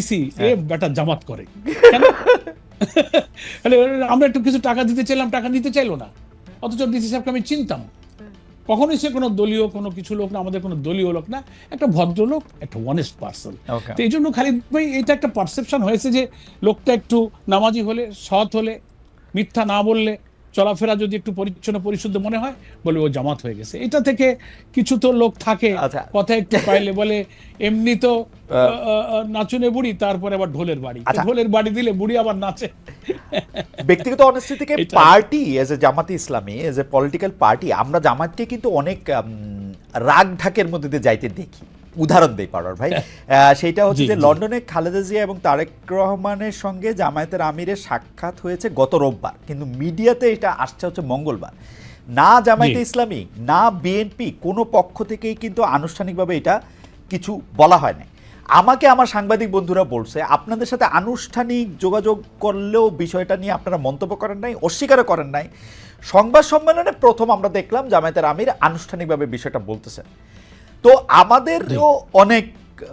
DC এ হ্যাঁ। বেটা জামাত করে। কেন? আমরা একটু কিছু টাকা দিতে চাইলাম টাকা দিতে চাইলো না। অথচ ডিসি সাহেবকে আমি চিনতাম। কখনোই সে কোনো দলীয় কোনো কিছু লোক না আমাদের কোনো দলীয় লোক না একটা ভদ্রলোক একটা অনেস্ট পার্সন তো এই জন্য খালিদ ভাই এটা একটা পারসেপশন হয়েছে যে লোকটা একটু নামাজি হলে সৎ হলে মিথ্যা না বললে চলাফেরা যদি একটু পরিচ্ছন্ন পরিশুদ্ধ মনে হয় বলে ও জামাত হয়ে গেছে। এটা থেকে কিছু তো লোক থাকে। আচ্ছা। কথা একটু পাইলে বলে এমনি তো নাচুনে বুড়ি তারপরে আবার ঢোলের বাড়ি। আচ্ছা। ঢোলের বাড়ি দিলে বুড়ি আবার নাচে। ব্যক্তিগত অনেস্টি থেকে পার্টি এজ এ জামাতি ইসলামী এজ এ পলিটিক্যাল পার্টি আমরা জামাতকে কিন্তু অনেক রাগ ঢাকের মধ্যে দিয়ে যাইতে দেখি। উদাহরণ দেই পারার ভাই। সেইটা হচ্ছে যে লন্ডনে খালেদা জিয়া এবং তারেক রহমানের সঙ্গে জামায়াতের আমিরের সাক্ষাৎ হয়েছে গত রোববার। কিন্তু মিডিয়াতে এটা আসছে হচ্ছে মঙ্গলবার। না জামায়াতে ইসলামী না বিএনপি কোনো পক্ষ থেকেই কিন্তু আনুষ্ঠানিকভাবে এটা কিছু বলা হয় না আমাকে আমার সাংবাদিক বন্ধুরা বলছে আপনাদের সাথে আনুষ্ঠানিক যোগাযোগ করলেও বিষয়টা নিয়ে আপনারা মন্তব্য করেন নাই অস্বীকারও করেন নাই। সংবাদ সম্মেলনে প্রথম আমরা দেখলাম জামায়াতের আমির আনুষ্ঠানিকভাবে বিষয়টা বলতেছেন তো আমাদেরও অনেক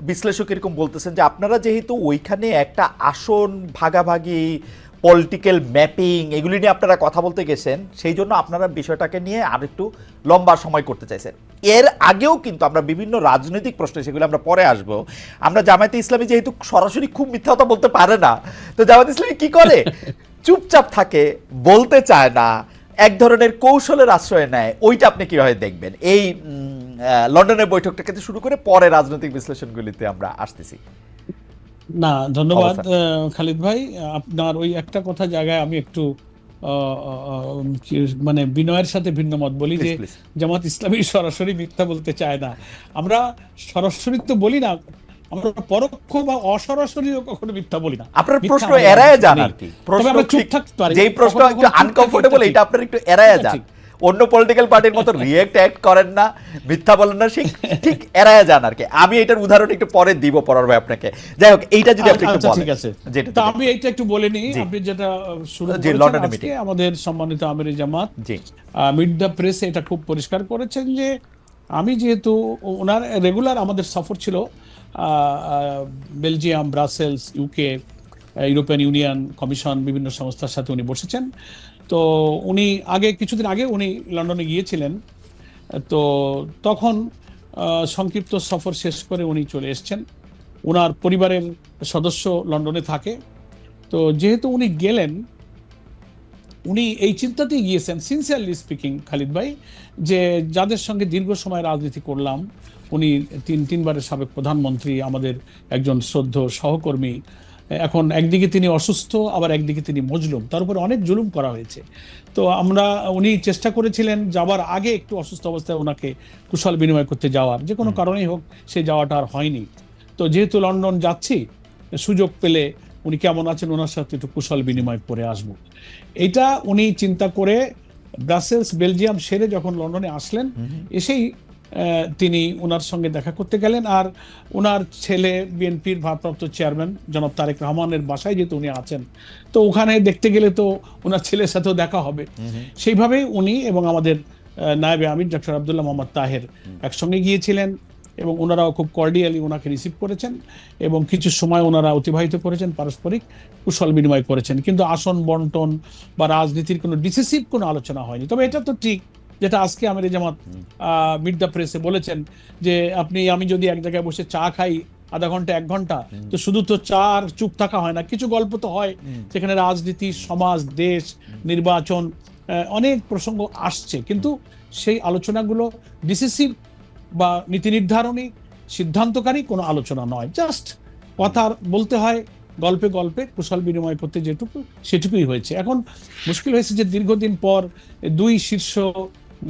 বিশ্লেষক এরকম বলতেছেন যে আপনারা যেহেতু ওইখানে একটা আসন ভাগাভাগি পলিটিক্যাল ম্যাপিং এগুলি নিয়ে আপনারা কথা বলতে গেছেন সেই জন্য আপনারা বিষয়টাকে নিয়ে আর একটু লম্বা সময় করতে চাইছেন। এর আগেও কিন্তু আমরা বিভিন্ন রাজনৈতিক প্রশ্নে সেগুলো আমরা পরে আসব। আমরা জামায়াতে ইসলামী যেহেতু সরাসরি খুব মিথ্যা কথা বলতে পারে না তো জামায়াতে ইসলামী কি করে? চুপচাপ থাকে বলতে চায় না এক ধরনের কৌশলের আশ্রয় নেয় ওইটা আপনি কীভাবে দেখবেন? এই লন্ডনের বৈঠকটা থেকে শুরু করে পরে রাজনৈতিক বিশ্লেষণগুলিতে আমরা আসতেছি। না ধন্যবাদ খালিদ ভাই। আপনার ওই একটা কথা জায়গায় আমি একটু মানে বিনয়ের সাথে ভিন্ন মত বলি যে. জামাত ইসলামী সরাসরি মিথ্যা বলতে চায় না। আমরা সরাসরি তো বলি না আমরা পরোক্ষ বা অসরাসরিও কখনো মিথ্যা বলি না। আপনার প্রশ্ন এড়ায় যান আর কি। প্রশ্ন চুপ থাকতে পারি। যেই প্রশ্ন একটু আনকমফোর্টেবল এটা আপনার একটু এড়ায় যান। অন্য পলিটিক্যাল পার্টির মতো রিয়েক্ট অ্যাক্ট করেন না মিথ্যা বলেন না সেই ঠিক এড়ায় যান আর কি। আমি এটার উদাহরণ একটু পরে দিব পরার ভাই আপনাকে। যাই হোক এইটা যদি আপনি একটু আচ্ছা বলেন। ঠিক আছে। যেটা আমি এইটা একটু বলে নিই। আপনি যেটা শুরু করেছেন আজকে আমাদের সম্মানিত আমির জামাত। জি। মিড দ্য প্রেস এটা খুব পরিষ্কার করেছেন যে আমি যেহেতু ওনার রেগুলার আমাদের সফর ছিল Belgium Brussels UK European Union commission বিভিন্ন সংস্থার সাথে উনি বসেছেন। তো উনি আগে, কিছুদিন আগে উনি লন্ডনে গিয়েছিলেন। তো তখন সংক্ষিপ্ত সফর শেষ করে উনি চলে এসেছেন। ওনার পরিবারের সদস্য লন্ডনে থাকে। তো যেহেতু উনি গেলেন, উনি এই চিন্তাতেই গিয়েছেন সিনসিয়ারলি স্পিকিং খালিদ ভাই, যে যাদের সঙ্গে দীর্ঘ সময় রাজনীতি করলাম, উনি তিন, তিনবারের সাবেক প্রধানমন্ত্রী, আমাদের একজন শ্রদ্ধ সহকর্মী এখন একদিকে তিনি অসুস্থ আবার একদিকে তিনি মজলুম। তার উপরে অনেক জুলুম করা হয়েছে। তো আমরা উনি চেষ্টা করেছিলেন যাওয়ার আগে একটু অসুস্থ অবস্থায় ওনাকে কুশল বিনিময় করতে যাওয়ার। যে কোনো কারণেই হোক সে যাওয়াটা আর হয়নি। তো যেহেতু লন্ডন যাচ্ছি সুযোগ পেলে উনি কেমন আছেন ওনার সাথে একটু কুশল বিনিময় করে আসব। এটা উনি চিন্তা করে ব্রাসেলস বেলজিয়াম সেরে যখন লন্ডনে আসলেন এসেই তিনি ওনার সঙ্গে দেখা করতে গেলেন আর ওনার ছেলে বিএনপির ভারপ্রাপ্ত চেয়ারম্যান জনাব তারেক রহমানের বাসায় যেহেতু উনি আছেন। তো ওখানে দেখতে গেলে তো ওনার ছেলের সাথেও দেখা হবে। সেইভাবেই উনি এবং আমাদের নায়েবে আমির ডক্টর আবদুল্লাহ মোহাম্মদ তাহের একসঙ্গে গিয়েছিলেন এবং ওনারাও খুব কর্ডিয়ালি ওনাকে রিসিভ করেছেন এবং কিছু সময় ওনারা অতিবাহিত করেছেন পারস্পরিক কুশল বিনিময় করেছেন। কিন্তু আসন বন্টন বা রাজনীতির কোনো ডিসিসিভ কোনো আলোচনা হয়নি। তবে এটা তো ঠিক যেটা আজকে আমির জামাত মিড দ্য প্রেসে বলেছেন যে আপনি আমি যদি এক জায়গায় বসে চা খাই আধা ঘণ্টা এক ঘণ্টা তো শুধু তো চা আর চুপ থাকা হয় না কিছু গল্প তো হয় সেখানে রাজনীতি সমাজ দেশ নির্বাচন অনেক প্রসঙ্গ আসছে। কিন্তু সেই আলোচনাগুলো ডিসিসিভ বা নীতি নির্ধারণী সিদ্ধান্তকারী কোনো আলোচনা নয়। জাস্ট কথা বলতে হয় গল্পে গল্পে কুশল বিনিময় করতে যেটুকু সেটুকুই হয়েছে। এখন মুশকিল হয়েছে যে দীর্ঘদিন পর দুই শীর্ষ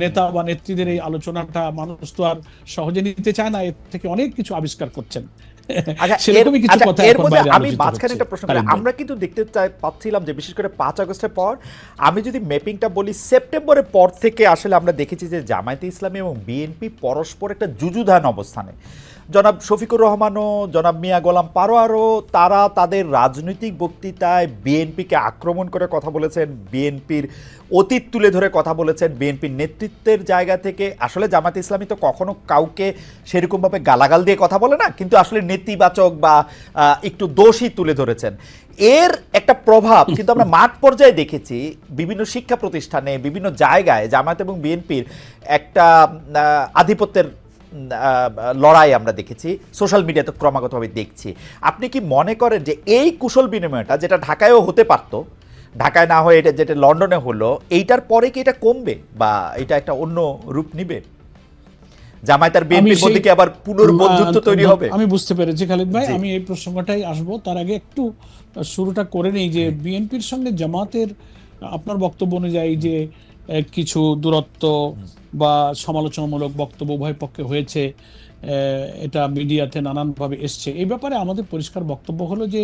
নেতা বা নেত্রীদের এই আলোচনাটা মানুষ তো আর সহজে নিতে চায় না এর থেকে অনেক কিছু আবিষ্কার করছেন। আচ্ছা আচ্ছা, আমি মাঝখানে একটা প্রশ্ন করি। আমরা কিন্তু দেখতে চাই পাচ্ছিলাম যে বিশেষ করে পাঁচ আগস্টের পর আমি যদি ম্যাপিংটা বলি সেপ্টেম্বরের পর থেকে আসলে আমরা দেখেছি যে জামায়াতে ইসলামী এবং বিএনপি পরস্পর একটা যুযুধান অবস্থানে। জনাব শফিকুর রহমানও, জনাব মিয়া গোলাম পারোয়ারও, তারা তাদের রাজনৈতিক বক্তৃতায় বিএনপিকে আক্রমণ করে কথা বলেছেন, বিএনপির অতীত তুলে ধরে কথা বলেছেন, বিএনপির নেতৃত্বের জায়গা থেকে। আসলে জামাত ইসলামী তো কখনো কাউকে সেরকমভাবে গালাগাল দিয়ে কথা বলে না, কিন্তু আসলে নেতিবাচক বা একটু দোষই তুলে ধরেছেন। এর একটা প্রভাব কিন্তু আমরা মাঠ পর্যায়ে দেখেছি, বিভিন্ন শিক্ষা প্রতিষ্ঠানে, বিভিন্ন জায়গায় জামাত এবং বিএনপির একটা আধিপত্যের লড়াই আমরা দেখেছি সোশ্যাল মিডিয়াতে ক্রমাগতভাবে দেখছি। আপনি কি মনে করেন যে এই কুশল বিনিময়টা যেটা ঢাকায়ও হতে পারত ঢাকায় না হয়ে এটা যেটা লন্ডনে হলো এইটার পরে কি এটা কমবে বা এটা একটা অন্য রূপ নিবে? জামায়াতার বিএনপির মধ্যে কি আবার পুনর্বন্ধুত্ব তৈরি হবে? আমি বুঝতে পেরেছি খালিদ ভাই। আমি এই প্রসঙ্গটাই আসব। তার আগে একটু শুরুটা করে নেই যে বিএনপির সঙ্গে জামাতের আপনার বক্তব্য অনুযায়ী যে কিছু দূরত্ব বা সমালোচনামূলক বক্তব্য উভয় পক্ষে হয়েছে এটা মিডিয়াতে নানানভাবে এসছে। এই ব্যাপারে আমাদের পরিষ্কার বক্তব্য হলো যে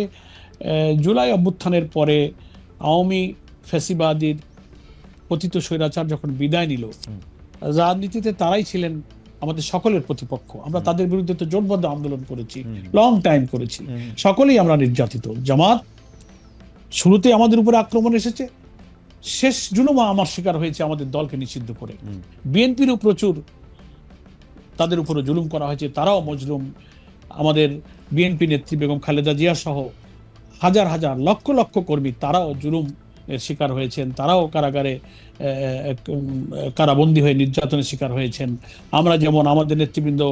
জুলাই অভ্যুত্থানের পরে আওয়ামী ফ্যাসিবাদীর পতিত স্বৈরাচার যখন বিদায় নিল রাজনীতিতে তারাই ছিলেন আমাদের সকলের প্রতিপক্ষ। আমরা তাদের বিরুদ্ধে তো জোটবদ্ধ আন্দোলন করেছি লং টাইম করেছি। সকলেই আমরা নির্যাতিত। জামাত শুরুতে আমাদের উপরে আক্রমণ এসেছে শেষ জুলুমা আমার শিকার হয়েছে আমাদের দলকে নিষিদ্ধ করে। বিএনপিরও প্রচুর তাদের উপরে জুলুম করা হয়েছে, তারাও মজলুম। আমাদের বিএনপি নেত্রী বেগম খালেদা জিয়া সহ হাজার হাজার, লক্ষ লক্ষ কর্মী তারাও জুলুম শিকার হয়েছেন, তারাও কারাগারে কারাবন্দী হয়ে নির্যাতনের শিকার হয়েছেন। আমরা যেমন আমাদের নেতৃবৃন্দ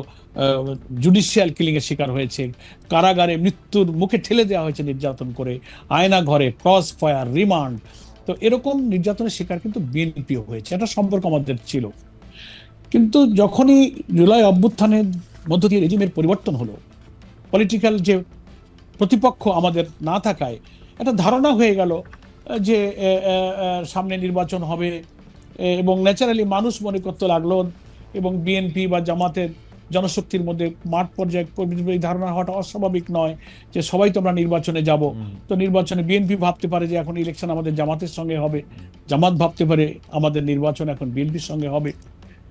জুডিশিয়াল কিলিং এর শিকার হয়েছে, কারাগারে মৃত্যুর মুখে ঠেলে দেওয়া হয়েছে নির্যাতন করে আয়না ঘরে ক্রস ফায়ার রিমান্ড তো এরকম নির্যাতনের শিকার কিন্তু বিএনপিও হয়েছে। এটা সম্পর্ক আমাদের ছিল। কিন্তু যখনই জুলাই অভ্যুত্থানের মধ্য দিয়ে রেজিমের পরিবর্তন হলো পলিটিক্যাল যে প্রতিপক্ষ আমাদের না থাকায় একটা ধারণা হয়ে গেল যে সামনে নির্বাচন হবে এবং ন্যাচারালি মানুষ মনে করতে লাগল এবং বিএনপি বা জামাতের জনশক্তির মধ্যে মাঠ পর্যায়ে এই ধারণা হওয়াটা অস্বাভাবিক নয় যে সবাই তো আমরা নির্বাচনে যাব। তো নির্বাচনে বিএনপি ভাবতে পারে যে এখন ইলেকশন আমাদের জামাতের সঙ্গে হবে। জামাত ভাবতে পারে আমাদের নির্বাচন এখন বিএনপির সঙ্গে হবে।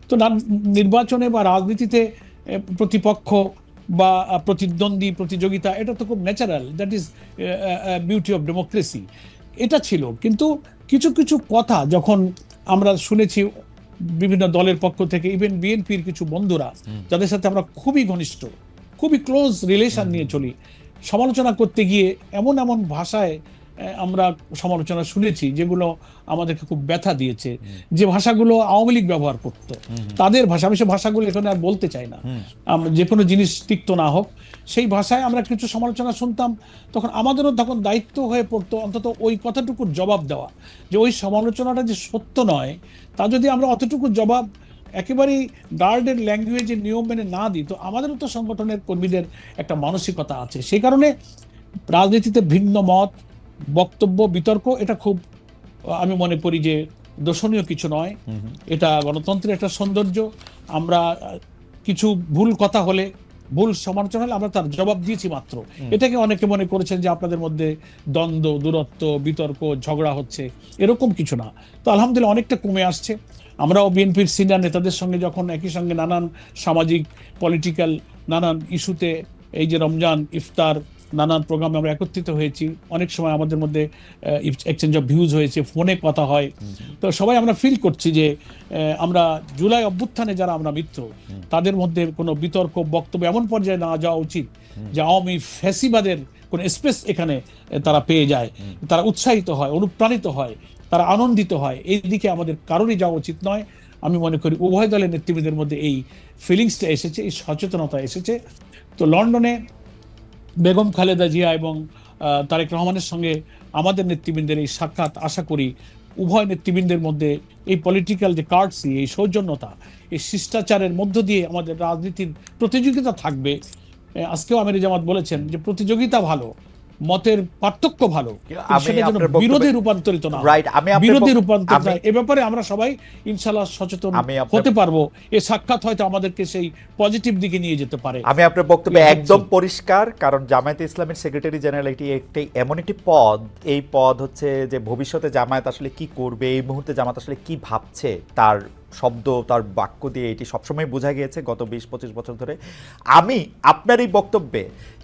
তো না- নির্বাচনে বা রাজনীতিতে প্রতিপক্ষ বা প্রতিদ্বন্দ্বী প্রতিযোগিতা এটা তো খুব natural that is beauty of democracy এটা ছিল কিন্তু কিছু কিছু কথা যখন আমরা শুনেছি বিভিন্ন দলের পক্ষ থেকে ইভেন বিএনপির কিছু বন্ধুরা যাদের সাথে আমরা খুবই ঘনিষ্ঠ খুবই ক্লোজ রিলেশন নিয়ে চলি সমালোচনা করতে গিয়ে এমন এমন ভাষায় আমরা সমালোচনা শুনেছি যেগুলো আমাদেরকে খুব ব্যথা দিয়েছে। যে ভাষাগুলো আওয়ামী লীগ ব্যবহার করত তাদের ভাষা আমি সে ভাষাগুলো এখানে আর বলতে চাই না। যে কোনো জিনিস তিক্ত না হোক সেই ভাষায় আমরা কিছু সমালোচনা শুনতাম তখন আমাদেরও তখন দায়িত্ব হয়ে পড়তো অন্তত ওই কথাটুকুর জবাব দেওয়া যে ওই সমালোচনাটা যে সত্য নয় তা যদি আমরা অতটুকু জবাব একেবারেই গার্ডের ল্যাঙ্গুয়েজের নিয়ম মেনে না দিই তো আমাদেরও তো সংগঠনের কর্মীদের একটা মানসিকতা আছে। সেই কারণে রাজনীতিতে ভিন্ন মত বক্তব্য বিতর্ক এটা খুব আমি মনে করি যে দোষণীয় কিছু নয়। এটা গণতন্ত্রের একটা সৌন্দর্য। আমরা কিছু ভুল কথা হলে ভুল সমালোচনা হলে আমরা তার জবাব দিয়েছি মাত্র। এটাকে অনেকে মনে করেছেন যে আপনাদের মধ্যে দ্বন্দ্ব দূরত্ব বিতর্ক ঝগড়া হচ্ছে এরকম কিছু না। তো আলহামদুলিল্লাহ অনেকটা কমে আসছে। আমরাও বিএনপির সিনিয়র নেতাদের সঙ্গে যখন একই সঙ্গে নানান সামাজিক পলিটিক্যাল নানান ইস্যুতে এই যে রমজান ইফতার নানান প্রোগ্রামে আমরা একত্রিত হয়েছি। অনেক সময় আমাদের মধ্যে এক্সচেঞ্জ অফ ভিউজ হয়েছে ফোনে কথা হয়। তো সবাই আমরা ফিল করছি যে আমরা জুলাই অভ্যুত্থানে যারা আমরা মিত্র, তাদের মধ্যে কোনো বিতর্ক, বক্তব্য এমন পর্যায়ে না যাওয়া উচিত যে আওয়ামী ফ্যাসিবাদের কোনো স্পেস এখানে তারা পেয়ে যায়। তারা উৎসাহিত হয়, অনুপ্রাণিত হয়, তারা আনন্দিত হয়। এই দিকে আমাদের কারোরই যাওয়া উচিত নয়। আমি মনে করি উভয় দলের নেতৃবৃন্দের মধ্যে এই ফিলিংসটা এসেছে, এই সচেতনতা এসেছে। তো লন্ডনে বেগম খালেদা জিয়া এবং তারেক রহমানের সঙ্গে আমাদের নেতৃবৃন্দের এই সাক্ষাৎ আশা করি উভয় নেতৃবৃন্দের মধ্যে এই পলিটিক্যাল যে কার্ডসি এই সৌজন্যতা, এই শিষ্টাচারের মধ্য দিয়ে আমাদের রাজনীতির প্রতিযোগিতা থাকবে। আজকেও আমির জামাত বলেছেন যে প্রতিযোগিতা ভালো মতের পার্থক্য ভালো বিরোধে রূপান্তরিত না। Right, আমি বিরোধে রূপান্তরিত এ ব্যাপারে আমরা সবাই ইনশাল্লাহ সচেতন হতে পারব। এই সাক্ষাৎ হয়তো আমাদেরকে সেই পজিটিভ দিকে নিয়ে যেতে পারে। আমি আপনার বক্তব্যে একদম পরিষ্কার কারণ জামায়াতে ইসলামের সেক্রেটারি জেনারেল এটি একটি এমন একটি পদ এই পদ হচ্ছে যে ভবিষ্যতে জামায়াত আসলে কি করবে এই মুহূর্তে জামাত আসলে কি ভাবছে তার শব্দ তার বাক্য দিয়ে এটি সবসময় বোঝা গিয়েছে গত বিশ পঁচিশ বছর ধরে। আমি আপনার এই বক্তব্যে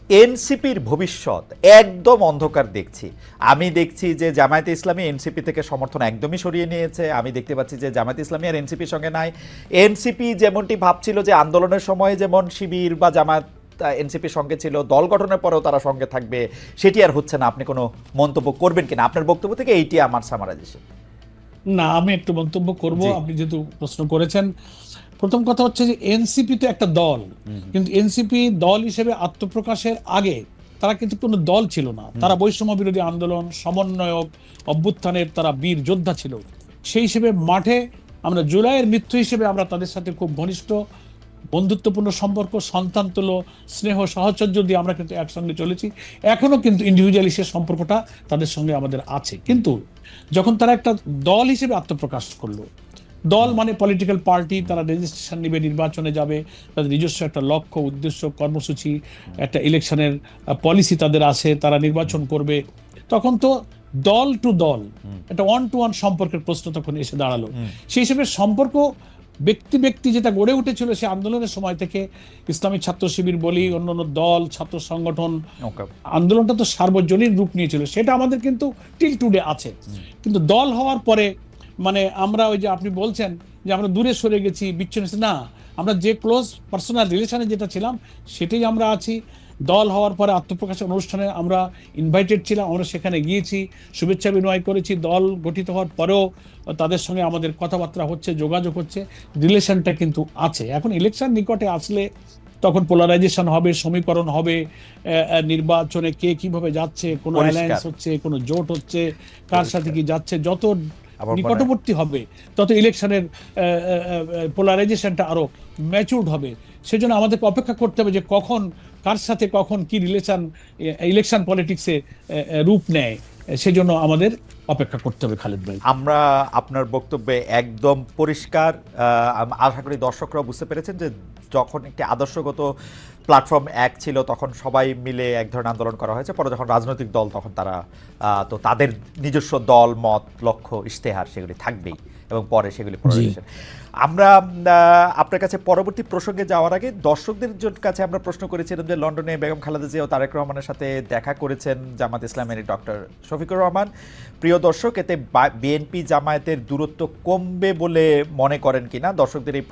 এনসিপির ভবিষ্যৎ একদম অন্ধকার দেখছি। আমি দেখছি যে জামায়াতে ইসলামী এনসিপি থেকে সমর্থন একদমই সরিয়ে নিয়েছে। আমি দেখতে পাচ্ছি যে জামায়াতে ইসলামী আর এনসিপির সঙ্গে নাই। এনসিপি যেমনটি ভাবছিল যে আন্দোলনের সময় যেমন শিবির বা জামায়াত এনসিপির সঙ্গে ছিল দল গঠনের পরেও তারা সঙ্গে থাকবে সেটি আর হচ্ছে না। আপনি কোনো মন্তব্য করবেন কিনা? আপনার বক্তব্য থেকে এইটি আমার সামারাইজেশন না আমি একটু মন্তব্য করব। আপনি যেহেতু প্রশ্ন করেছেন প্রথম কথা হচ্ছে যে এনসিপি তো একটা দল। কিন্তু এনসিপি দল হিসেবে আত্মপ্রকাশের আগে তারা কিন্তু কোনো দল ছিল না। তারা বৈষম্য বিরোধী আন্দোলন সমন্বয়ক অভ্যুত্থানের তারা বীর যোদ্ধা ছিল। সেই হিসেবে মাঠে আমরা জুলাইয়ের মৃত্যু হিসেবে আমরা তাদের সাথে খুব ঘনিষ্ঠ বন্ধুত্বপূর্ণ সম্পর্ক সন্তান তুলো স্নেহ সাহচর্য দিয়ে আমরা কিন্তু একসঙ্গে চলেছি। এখনও কিন্তু ইন্ডিভিজুয়ালি সে সম্পর্কটা তাদের সঙ্গে আমাদের আছে। কিন্তু যখন তারা একটা দল হিসেবে আত্মপ্রকাশ করল দল মানে পলিটিক্যাল পার্টি তারা রেজিস্ট্রেশন নেবে নির্বাচনে যাবে তাদের নিজস্ব একটা লক্ষ্য উদ্দেশ্য কর্মসূচি একটা ইলেকশনের পলিসি তাদের আছে তারা নির্বাচন করবে। তখন তো দল টু দল একটা ওয়ান টু ওয়ান সম্পর্কের প্রশ্ন তখন এসে দাঁড়াল। সেই হিসেবে সম্পর্ক ব্যক্তি ব্যক্তি যেটা গড়ে উঠেছিল সে আন্দোলনের সময় থেকে ইসলামী ছাত্র শিবির বলি অন্যান্য দল ছাত্র সংগঠন আন্দোলনটা তো সার্বজনীন রূপ নিয়েছিল সেটা আমাদের কিন্তু টিল টুডে আছে। কিন্তু দল হওয়ার পরে মানে আমরা ওই যে আপনি বলছেন যে আমরা দূরে সরে গেছি বিচ্ছিন্ন না আমরা যে ক্লোজ পার্সোনাল রিলেশনে যেটা ছিলাম সেটাই আমরা আছি। দল হওয়ার পরে আত্মপ্রকাশের অনুষ্ঠানে আমরা ইনভাইটেড ছিলাম আমরা সেখানে গিয়েছি শুভেচ্ছা বিনিময় করেছি। দল গঠিত হওয়ার পরেও তাদের সঙ্গে আমাদের কথাবার্তা হচ্ছে যোগাযোগ হচ্ছে রিলেশনটা কিন্তু আছে। এখন ইলেকশন নিকটে আসলে তখন পোলারাইজেশন হবে সমীকরণ হবে নির্বাচনে কে কীভাবে যাচ্ছে কোনো। অ্যালায়েন্স হচ্ছে কোনো জোট হচ্ছে কার সাথে কি যাচ্ছে যত নিকটবর্তী হবে তত ইলেকশনের পোলারাইজেশনটা আরও ম্যাচুরড হবে। সেজন্য আমাদেরকে অপেক্ষা করতে হবে যে কখন কার সাথে কখন কি রিলেশন ইলেকশন পলিটিক্সে রূপ নেয়। সেজন্য আমাদের অপেক্ষা করতে হবে খালেদ ভাই। আমরা আপনার বক্তব্যে একদম পরিষ্কার আশা করি দর্শকরা বুঝতে পেরেছেন যে যখন একটি আদর্শগত প্ল্যাটফর্ম এক ছিল তখন সবাই মিলে এক ধরনের আন্দোলন করা হয়েছে। পরে যখন রাজনৈতিক দল তখন তারা তো তাদের নিজস্ব দল মত লক্ষ্য ইশতেহার সেগুলি থাকবেই এবং পরে সেগুলি। আমরা আপনার কাছে পরবর্তী প্রসঙ্গে যাওয়ার আগে দর্শকদের কাছে আমরা প্রশ্ন করেছিলাম যে লন্ডনে বেগম খালেদা জিয়া ও তারেক রহমানের সাথে দেখা করেছেন জামাত ইসলামের ডক্টর শফিকুর রহমান। প্রিয় দর্শক এতে বিএনপি জামায়াতের দূরত্ব কমবে বলে মনে করেন কিনা? দর্শকদের এই